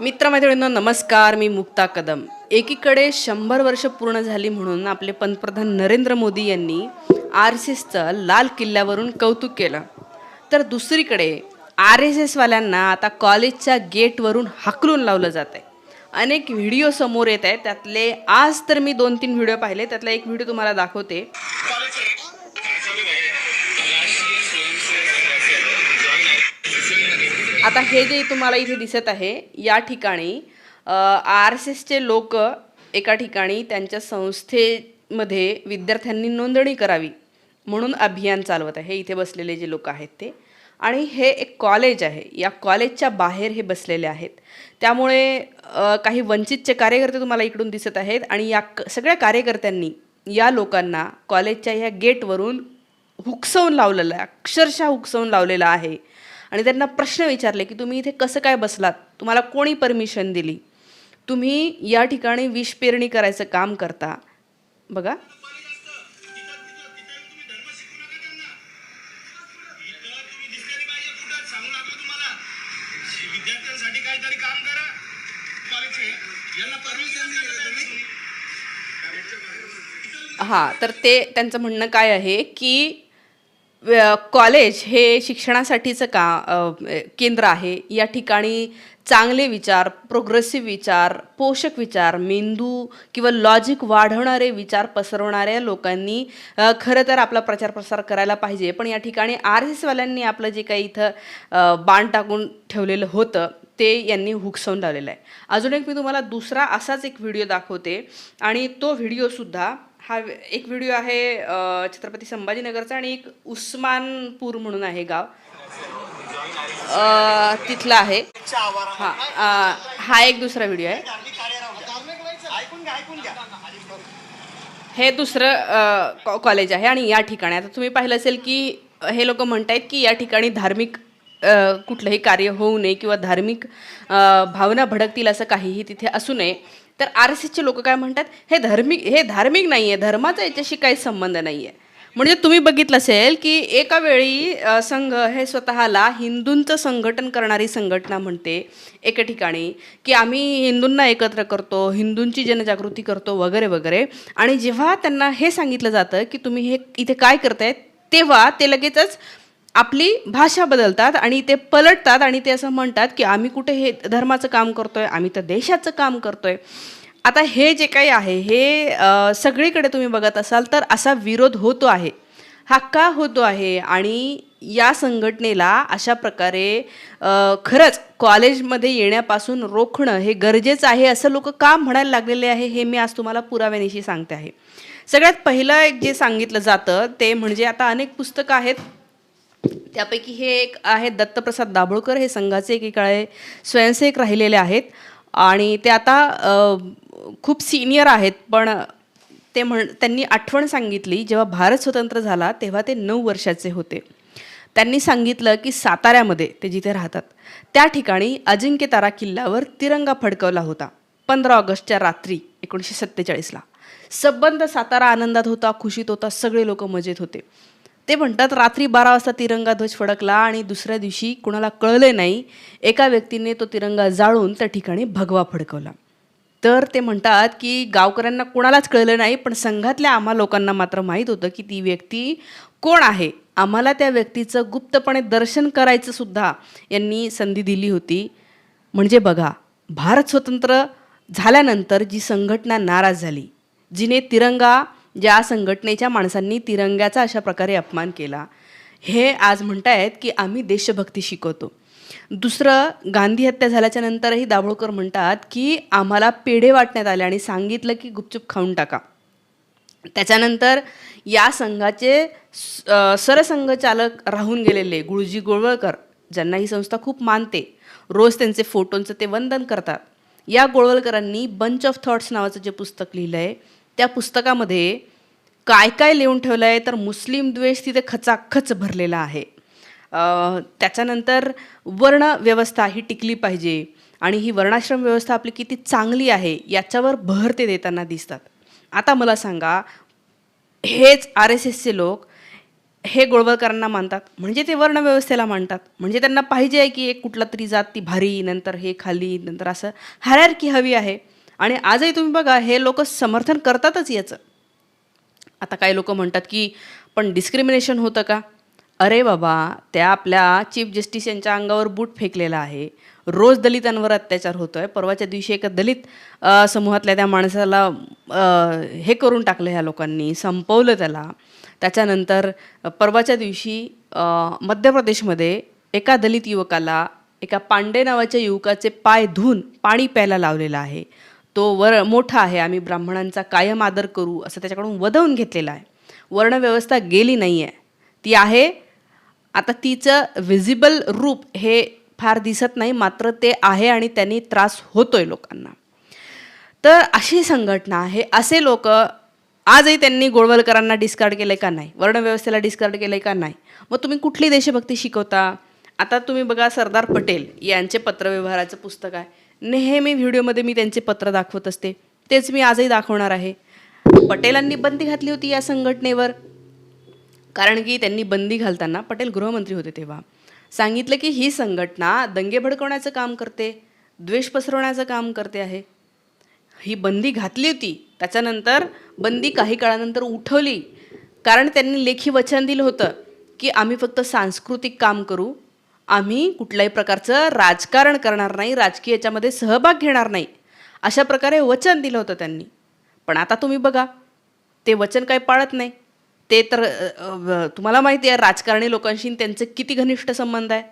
मित्रमैत्रिणींनो नमस्कार. मी मुक्ता कदम. एकीकडे शंभर वर्ष पूर्ण झाली म्हणून आपले पंतप्रधान नरेंद्र मोदी यांनी आर एस एसचं लाल किल्ल्यावरून कौतुक केलं. तर दुसरीकडे आर एस एसवाल्यांना आता कॉलेजच्या गेटवरून हाकलून लावलं जात आहे अनेक व्हिडिओ समोर येत आहेत. त्यातले आज तर मी दोन तीन व्हिडिओ पाहिले. त्यातला एक व्हिडिओ तुम्हाला दाखवते. आता हे जे तुम्हाला इथे दिसत आहे या ठिकाणी आर एस एसचे लोक एका ठिकाणी त्यांच्या संस्थेमध्ये विद्यार्थ्यांनी नोंदणी करावी म्हणून अभियान चालवत आहे. इथे बसलेले जे लोक आहेत ते. आणि हे एक कॉलेज आहे. या कॉलेजच्या बाहेर हे बसलेले आहेत. त्यामुळे काही वंचितचे कार्यकर्ते तुम्हाला इकडून दिसत आहेत आणि या क- सगळ्या कार्यकर्त्यांनी या लोकांना कॉलेजच्या ह्या गेटवरून हुकसवून लावलेलं आहे. अक्षरशः हुकसवून लावलेलं आहे. आणि त्यांना प्रश्न विचारले की तुम्ही इथे कसं काय बसलात? तुम्हाला कोणी परमिशन दिली? तुम्ही या ठिकाणी विष पेरणी करायचं काम करता. बघा. हां तर ते त्यांचं म्हणणं काय आहे की कॉलेज हे शिक्षणासाठीचं का केंद्र आहे? या ठिकाणी चांगले विचार प्रोग्रेसिव्ह विचार पोषक विचार मेंदू किंवा लॉजिक वाढवणारे विचार पसरवणाऱ्या लोकांनी खरं तर आपला प्रचार प्रसार करायला पाहिजे. पण या ठिकाणी आर एस एसवाल्यांनी आपलं जे काही इथं बाण टाकून ठेवलेलं होतं ते यांनी हुकसवून लावलेलं आहे. अजून एक मी तुम्हाला दुसरा असाच एक व्हिडिओ दाखवते. आणि तो व्हिडिओसुद्धा हा एक व्हिडिओ आहे छत्रपती संभाजीनगरचा आणि एक उस्मानपूर म्हणून आहे गाव. तिथला आहे. हा हा एक दुसरा व्हिडिओ आहे. हे दुसरं कॉलेज आहे आणि या ठिकाणी आता तुम्ही पाहिलं असेल की हे लोक म्हणतायत की या ठिकाणी धार्मिक कुठलंही कार्य होऊ नये किंवा धार्मिक भावना भडकतील असं काहीही तिथे असू नये. तर आर एस एसचे लोक काय म्हणतात? हे धार्मिक हे धार्मिक नाही आहे धर्माचा याच्याशी काही संबंध नाही आहे म्हणजे तुम्ही बघितलं असेल की एका वेळी संघ हे स्वतःला हिंदूंचं संघटन करणारी संघटना म्हणते एका ठिकाणी की आम्ही हिंदूंना एकत्र करतो हिंदूंची जनजागृती करतो वगैरे वगैरे. आणि जेव्हा त्यांना हे सांगितलं जातं की तुम्ही हे इथे काय करताय तेव्हा ते लगेचच आपली भाषा बदलतात आणि ते पलटतात आणि ते असं म्हणतात की आम्ही कुठे हे धर्माचं काम करतोय आम्ही तर देशाचं काम करतोय. आता हे जे काही आहे हे सगळीकडे तुम्ही बघत असाल तर असा विरोध होतो आहे हा का होतो आहे आणि या संघटनेला अशा प्रकारे खरंच कॉलेजमध्ये येण्यापासून रोखणं हे गरजेचं आहे असं लोक का म्हणायला लागलेले आहे हे मी आज तुम्हाला पुराव्यानिशी सांगते आहे. सगळ्यात पहिलं एक जे सांगितलं जातं ते म्हणजे आता अनेक पुस्तकं आहेत त्यापैकी हे एक आहे दत्तप्रसाद दाभोळकर. हे संघाचे एकेकाळे स्वयंसेवक राहिलेले आहेत. आणि ते आता खूप सिनियर आहेत. पण ते म्हण त्यांनी आठवण सांगितली जेव्हा भारत स्वतंत्र झाला तेव्हा ते नऊ वर्षाचे होते. त्यांनी सांगितलं की साताऱ्यामध्ये ते जिथे राहतात त्या ठिकाणी अजिंक्य तारा किल्ल्यावर तिरंगा फडकवला होता पंधरा ऑगस्टच्या रात्री एकोणीसशे सत्तेचाळीसला. संबंध सातारा आनंदात होता खुशीत होता सगळे लोक मजेत होते. ते म्हणतात रात्री बारा वाजता तिरंगा ध्वज फडकला आणि दुसऱ्या दिवशी कुणाला कळले नाही एका व्यक्तीने तो तिरंगा जाळून त्या ठिकाणी भगवा फडकवला. तर ते म्हणतात की गावकऱ्यांना कुणालाच कळलं नाही पण संघातल्या आम्हा लोकांना मात्र माहीत होतं की ती व्यक्ती कोण आहे. आम्हाला त्या व्यक्तीचं गुप्तपणे दर्शन करायचं सुद्धा यांनी संधी दिली होती. म्हणजे बघा भारत स्वतंत्र झाल्यानंतर जी संघटना नाराज झाली जिने तिरंगा ज्या संघटनेच्या माणसांनी तिरंग्याचा अशा प्रकारे अपमान केला हे आज म्हणतायत की आम्ही देशभक्ती शिकवतो. दुसरं गांधी हत्या झाल्याच्या नंतरही दाभोळकर म्हणतात की आम्हाला पेढे वाटण्यात आले आणि सांगितलं की गुपचूप खाऊन टाका. त्याच्यानंतर या संघाचे स- सरसंघचालक राहून गेलेले गुळजी गोळवळकर ज्यांना ही संस्था खूप मानते रोज त्यांचे फोटोंचं ते वंदन करतात. या गोळवलकरांनी बंच ऑफ थॉट्स नावाचं जे पुस्तक लिहिलं आहे त्या पुस्तकामध्ये काय काय लिहून ठेवलं आहे तर मुस्लिम द्वेष तिथे खचाखच भरलेला आहे. त्याच्यानंतर वर्णव्यवस्था ही टिकली पाहिजे आणि ही वर्णाश्रम व्यवस्था आपली किती चांगली आहे याच्यावर भर ते देताना दिसतात. आता मला सांगा हेच आर एस एसचे लोक हे गोळवळकरांना मानतात? म्हणजे ते वर्णव्यवस्थेला मानतात? म्हणजे त्यांना पाहिजे आहे की एक कुठला तरी जात ती भारी नंतर हे खाली नंतर असं. हॅरॅर्की हवी आहे. आणि आजही तुम्ही बघा हे लोक समर्थन करतातच याचं. आता काही लोक म्हणतात की पण डिस्क्रिमिनेशन होतं का? अरे बाबा त्या आपल्या चीफ जस्टिस यांच्या अंगावर बूट फेकलेला आहे. रोज दलितांवर अत्याचार होतो आहे परवाच्या दिवशी एका दलित समूहातल्या त्या माणसाला हे करून टाकलं ह्या लोकांनी संपवलं त्याला. त्याच्यानंतर परवाच्या दिवशी मध्य प्रदेशमध्ये एका दलित युवकाला एका पांडे नावाच्या युवकाचे पाय धुवून पाणी प्यायला लावलेलं आहे. तो वर मोठा आहे आम्ही ब्राह्मणांचा कायम आदर करू असं त्याच्याकडून वधवून घेतलेला आहे. वर्णव्यवस्था गेली नाही आहे ती आहे आता तिचं व्हिजिबल रूप हे फार दिसत नाही मात्र ते आहे आणि त्यांनी त्रास होतोय लोकांना. तर अशी संघटना आहे असे लोक आजही त्यांनी गोळवलकरांना डिस्कार्ड केलं का नाही? वर्णव्यवस्थेला डिस्कार्ड केलं का नाही? मग तुम्ही कुठली देशभक्ती शिकवता? आता तुम्ही बघा सरदार पटेल यांचे पत्रव्यवहाराचं पुस्तक आहे. नेहमी व्हिडिओमध्ये मी त्यांचे पत्र दाखवत असते. तेच मी आजही दाखवणार आहे. पटेलांनी बंदी घातली होती या संघटनेवर. कारण की त्यांनी बंदी घालताना पटेल गृहमंत्री होते तेव्हा. सांगितलं की ही संघटना दंगे भडकवण्याचं काम करते द्वेष पसरवण्याचं काम करते आहे. ही बंदी घातली होती. त्याच्यानंतर बंदी काही काळानंतर उठवली. कारण त्यांनी लेखी वचन दिलं होतं की आम्ही फक्त सांस्कृतिक काम करू आम्ही कुठल्याही प्रकारचं राजकारण करणार नाही राजकीय याच्यामध्ये सहभाग घेणार नाही. अशा प्रकारे वचन दिलं होतं त्यांनी. पण आता तुम्ही बघा ते वचन काही पाळत नाही. ते तर तुम्हाला माहिती आहे राजकारणी लोकांशी त्यांचे किती घनिष्ठ संबंध आहे.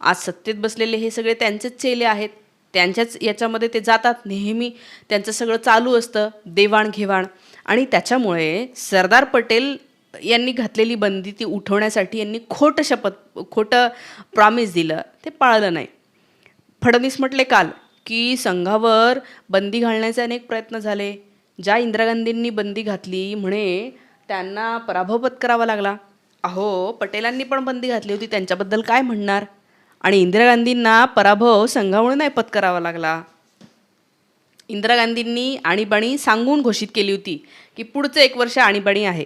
आज सत्तेत बसलेले हे सगळे त्यांचेच चेले आहेत. त्यांच्याच याच्यामध्ये ते जातात. नेहमी त्यांचं सगळं चालू असतं देवाणघेवाण. आणि त्याच्यामुळे सरदार पटेल यांनी घातलेली बंदी ती उठवण्यासाठी यांनी खोटं शपथ खोटं प्रॉमिस दिलं. ते पाळलं नाही. फडणवीस म्हटले काल की संघावर बंदी घालण्याचे अनेक प्रयत्न झाले. ज्या इंदिरा गांधींनी बंदी घातली म्हणे त्यांना पराभव पत्करावा लागला. अहो पटेलांनी पण बंदी घातली होती त्यांच्याबद्दल काय म्हणणार? आणि इंदिरा गांधींना पराभव संघामुळे नाही पत्करावा लागला. इंदिरा गांधींनी आणीबाणी सांगून घोषित केली होती की पुढचं एक वर्ष आणीबाणी आहे.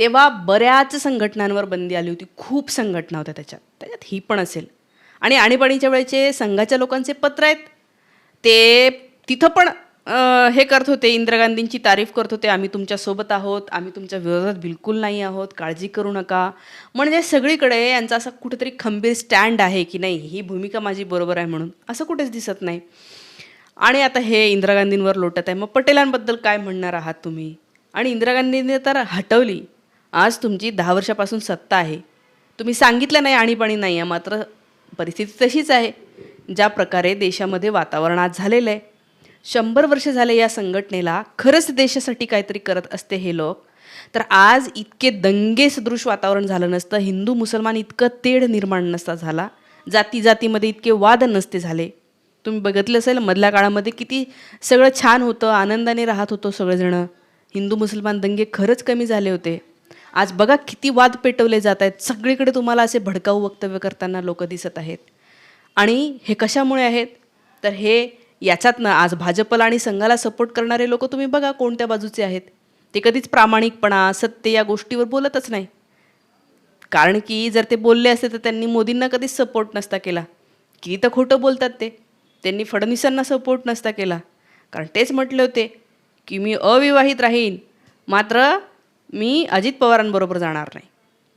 तेव्हा बऱ्याच संघटनांवर बंदी आली होती. खूप संघटना होत्या त्याच्यात. त्याच्यात ही पण असेल. आणि आणीबाणीच्या वेळेचे संघाच्या लोकांचे पत्र आहेत. ते तिथं पण हे करत होते. इंदिरा गांधींची तारीफ करत होते. आम्ही तुमच्यासोबत आहोत. आम्ही तुमच्या विरोधात बिलकुल नाही आहोत. काळजी करू नका. म्हणजे सगळीकडे यांचा असा कुठेतरी खंबीर स्टँड आहे की नाही ही भूमिका माझी बरोबर आहे म्हणून. असं कुठेच दिसत नाही. आणि आता हे इंदिरा गांधींवर लोटत आहे. मग पटेलांबद्दल काय म्हणणार आहात तुम्ही? आणि इंदिरा गांधींनी तर हटवली. आज तुमची दहा वर्षापासून सत्ता आहे. तुम्ही सांगितलं नाही आणीबाणी नाही आहे मात्र परिस्थिती तशीच आहे. ज्या प्रकारे देशामध्ये वातावरण आज झालेलं आहे. शंभर वर्ष झाले या संघटनेला खरंच देशासाठी काहीतरी करत असते हे लोक. तर आज इतके दंगे सदृश वातावरण झालं नसतं हिंदू मुसलमान इतकं तेढ निर्माण नसता झाला. जाती जातीमध्ये इतके वाद नसते झाले. तुम्ही बघितलं असेल मधल्या काळामध्ये किती सगळं छान होतं आनंदाने राहत होतो सगळेजणं. हिंदू मुसलमान दंगे खरंच कमी झाले होते. आज बघा किती वाद पेटवले जात आहेत. सगळीकडे तुम्हाला असे भडकाऊ वक्तव्य करताना लोक दिसत आहेत. आणि हे कशामुळे आहेत? तर हे याच्यातनं आज भाजपला आणि संघाला सपोर्ट करणारे लोक तुम्ही बघा कोणत्या बाजूचे आहेत. ते कधीच प्रामाणिकपणा सत्य या गोष्टीवर बोलतच नाही. कारण की जर ते बोलले असते तर त्यांनी मोदींना कधीच सपोर्ट नसता केला. किती तर खोटं बोलतात ते. त्यांनी फडणवीसांना सपोर्ट नसता केला. कारण तेच म्हटले होते की मी अविवाहित राहीन. मात्र मी अजित पवारांबरोबर जाणार नाही.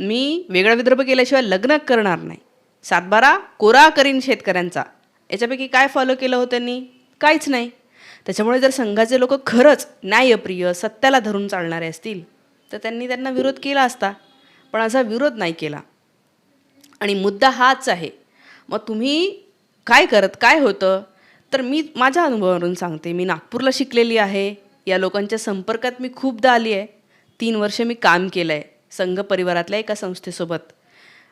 मी वेगळा विदर्भ केल्याशिवाय लग्न करणार नाही. सातबारा कोरा करीन शेतकऱ्यांचा. याच्यापैकी काय फॉलो केलं हो त्यांनी? काहीच नाही. त्याच्यामुळे जर संघाचे लोक खरंच न्यायप्रिय सत्याला धरून चालणारे असतील तर त्यांनी त्यांना विरोध केला असता. पण असा विरोध नाही केला. आणि मुद्दा हाच आहे. मग तुम्ही काय करत काय होतं? तर मी माझ्या अनुभवावरून सांगते. मी नागपूरला शिकलेली आहे. या लोकांच्या संपर्कात मी खूपदा आली आहे. तीन वर्ष मी काम केलं आहे संघ परिवारातल्या एका संस्थेसोबत.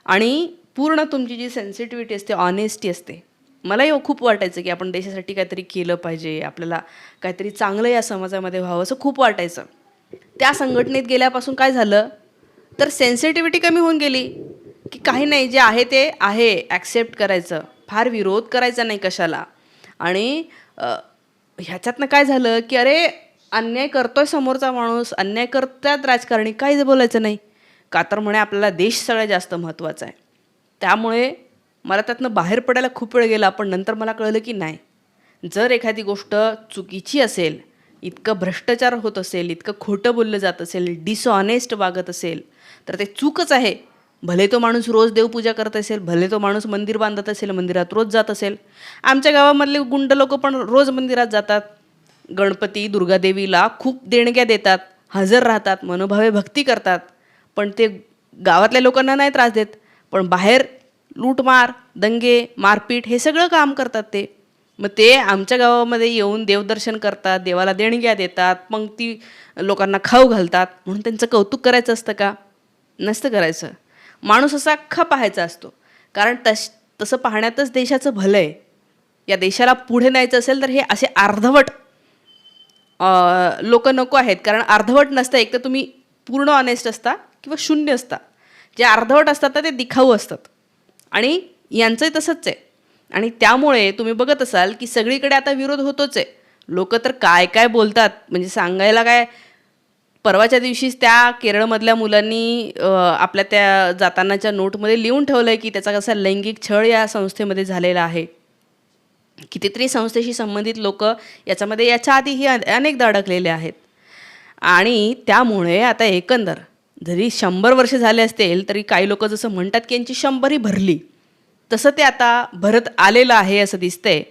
आणि पूर्ण तुमची जी सेन्सिटिव्हिटी असते ऑनेस्टी असते मलाही खूप वाटायचं की आपण देशासाठी काहीतरी केलं पाहिजे आपल्याला काहीतरी चांगलं या समाजामध्ये व्हावं असं खूप वाटायचं. त्या संघटनेत गेल्यापासून काय झालं? तर सेन्सिटिव्हिटी कमी होऊन गेली की काही नाही जे आहे ते आहे ॲक्सेप्ट करायचं. फार विरोध करायचा नाही कशाला. आणि ह्याच्यातनं काय झालं की अरे अन्याय करतोय समोरचा माणूस अन्याय करतात राजकारणी काहीच बोलायचं नाही. का तर म्हणे आपल्याला देश सगळ्यात जास्त महत्त्वाचा आहे. त्यामुळे मला त्यातनं बाहेर पडायला खूप वेळ गेला पण नंतर मला कळलं की नाही. जर एखादी गोष्ट चुकीची असेल इतकं भ्रष्टाचार होत असेल इतकं खोटं बोललं जात असेल डिसऑनेस्ट वागत असेल तर ते चूकच आहे. भले तो माणूस रोज देवपूजा करत असेल भले तो माणूस मंदिर बांधत असेल मंदिरात रोज जात असेल. आमच्या गावामधले गुंड लोक पण रोज मंदिरात जातात. गणपती दुर्गादेवीला खूप देणग्या देतात हजर राहतात मनोभावे भक्ती करतात. पण ते गावातल्या लोकांना नाही त्रास देत. पण बाहेर लूटमार दंगे मारपीट हे सगळं काम करतात ते. मग ते आमच्या गावामध्ये येऊन देवदर्शन करतात देवाला देणग्या देतात पंक्ती ती लोकांना खाऊ घालतात. म्हणून त्यांचं कौतुक करायचं असतं का? नसतं करायचं. माणूस असा अख्खा पाहायचा असतो. कारण तश तसं पाहण्यातच देशाचं भलं आहे या देशाला पुढे न्यायचं असेल तर हे असे अर्धवट लोक नको आहेत. कारण अर्धवट नसतं. एक तर तुम्ही पूर्ण ऑनेस्ट असता किंवा शून्य असता. जे अर्धवट असतात ना ते दिखाऊ असतात. आणि यांचंही तसंच आहे. आणि त्यामुळे तुम्ही बघत असाल की सगळीकडे आता विरोध होतोच आहे. लोक तर काय काय बोलतात? म्हणजे सांगायला काय? परवाच्या दिवशीच त्या केरळमधल्या मुलांनी आपल्या त्या जातानाच्या नोटमध्ये लिहून ठेवलं आहे की त्याचा कसा लैंगिक छळ या संस्थेमध्ये झालेला आहे. कितीतरी संस्थेशी संबंधित लोक याच्यामध्ये याच्या आधीही अनेकदा अडकलेले आहेत. आणि त्यामुळे आता एकंदर जरी शंभर वर्ष झाले असतील तरी काही लोक जसं म्हणतात की यांची शंभरही भरली तसं ते आता भरत आलेलं आहे असं दिसतंय.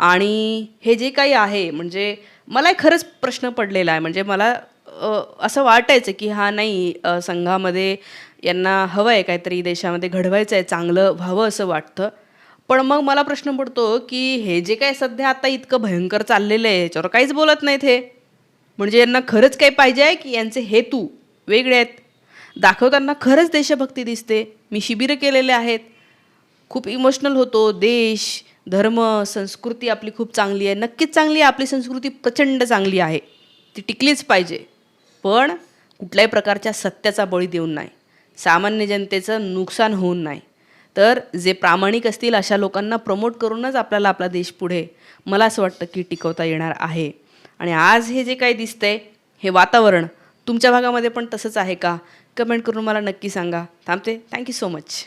आणि हे जे काही आहे म्हणजे मला खरंच प्रश्न पडलेला आहे. म्हणजे मला असं वाटायचं की हा नाही संघामध्ये यांना हवं आहे काहीतरी देशामध्ये घडवायचं आहे चांगलं व्हावं असं वाटतं. पण मग मला प्रश्न पडतो की हे जे काय सध्या आता इतकं भयंकर चाललेलं आहे याच्यावर काहीच बोलत नाहीत हे. म्हणजे यांना खरंच काही पाहिजे आहे की यांचे हेतू वेगळे आहेत? दाखवताना खरंच देशभक्ती दिसते. मी शिबिरं केलेले आहेत. खूप इमोशनल होतो. देश धर्म संस्कृती आपली खूप चांगली आहे. नक्कीच चांगली आहे. आपली संस्कृती प्रचंड चांगली आहे. ती टिकलीच पाहिजे. पण कुठल्याही प्रकारच्या सत्याचा बळी देऊन नाही. सामान्य जनतेचं नुकसान होऊन नाही. तर जे प्रामाणिक असतील अशा लोकांना प्रमोट करूनच आपल्याला आपला देश पुढे मला असं वाटतं की टिकवता येणार आहे. आणि आज हे जे काही दिसतंय हे वातावरण तुमच्या भागामध्ये पण तसंच आहे का? कमेंट करून मला नक्की सांगा. थांबते. Thank you so much